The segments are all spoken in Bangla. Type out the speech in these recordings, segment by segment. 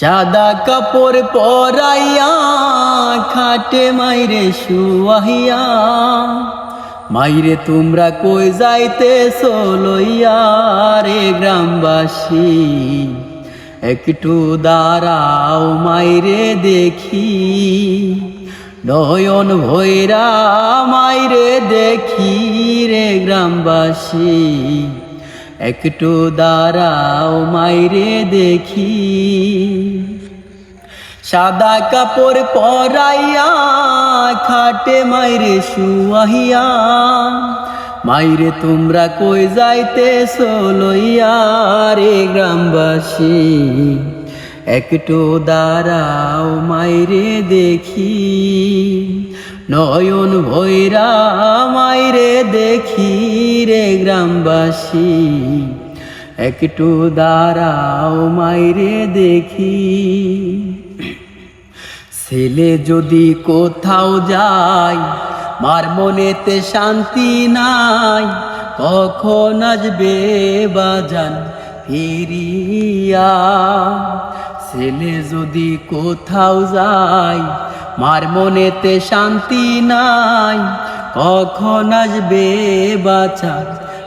সাদা কাপড় পরাইয়া খাটে মাইরে শুয়াইয়া মাইরে তোমরা কই যাইতে লইয়া রে গ্রামবাসী? একটু দাঁড়াও মাইরে দেখি। নয়ন ভৈরা মাইরে দেখি রে গ্রামবাসী। একটু দাঁড়াও মাইরে দেখি। সাদা কাপড় পরাইয়া খাটে মাইরে শুয়াহিয়া মাইরে তোমরা কই যাইতে লইয়া রে গ্রামবাসী? একটু দাঁড়াও মাইরে দেখি। নয়ন ভৈরা মাইরে দেখি রে গ্রামবাসী। একটু দাঁড়াও মাইরে দেখি। ছেলে যদি কোথাও যায়, মার মনেতে শান্তি নাই, কখন আসবে বাজান ফিরিয়া? ছেলে যদি কোথাও যায়, মার মনেতে শান্তি নাই, কখন আসবে বাঁচা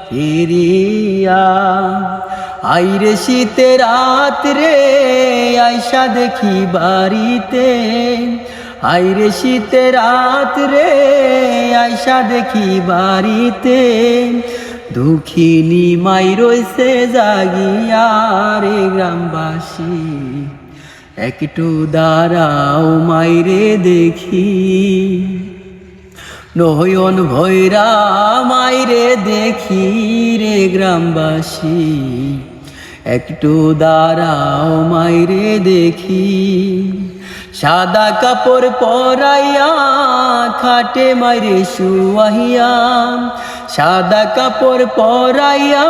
ফিরিয়া? আইরে শীতে রাত রে আইসা দেখি বাড়িতে আইরে শীতে রাত রে আইসা দেখি বাড়িতে। দুঃখিনী মাই রইছে জাগিয়া রে গ্রামবাসী। একটু দাঁড়াও মাইরে দেখি। নয়ন ভৈরা মাইরে দেখি রে গ্রামবাসী। একটু দাঁড়াও মাইরে দেখি। সাদা কাপড় পরাইয়া, খাটে মাইরে শুয়াইয়া সাদা কাপড় পরাইয়া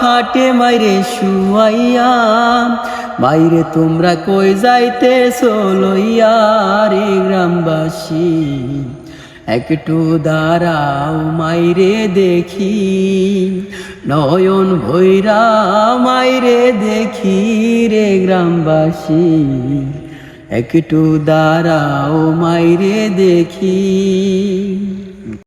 খাটে মাইরে শুয়াইয়া, মাইরে তোমরা কই যাইতে লইয়া রে গ্রামবাসী? একটু দাঁড়াও মাইরে দেখি, নয়ন ভৈরা মাইরে দেখি রে গ্রামবাসী। একটু দাঁড়াও মাইরে দেখি।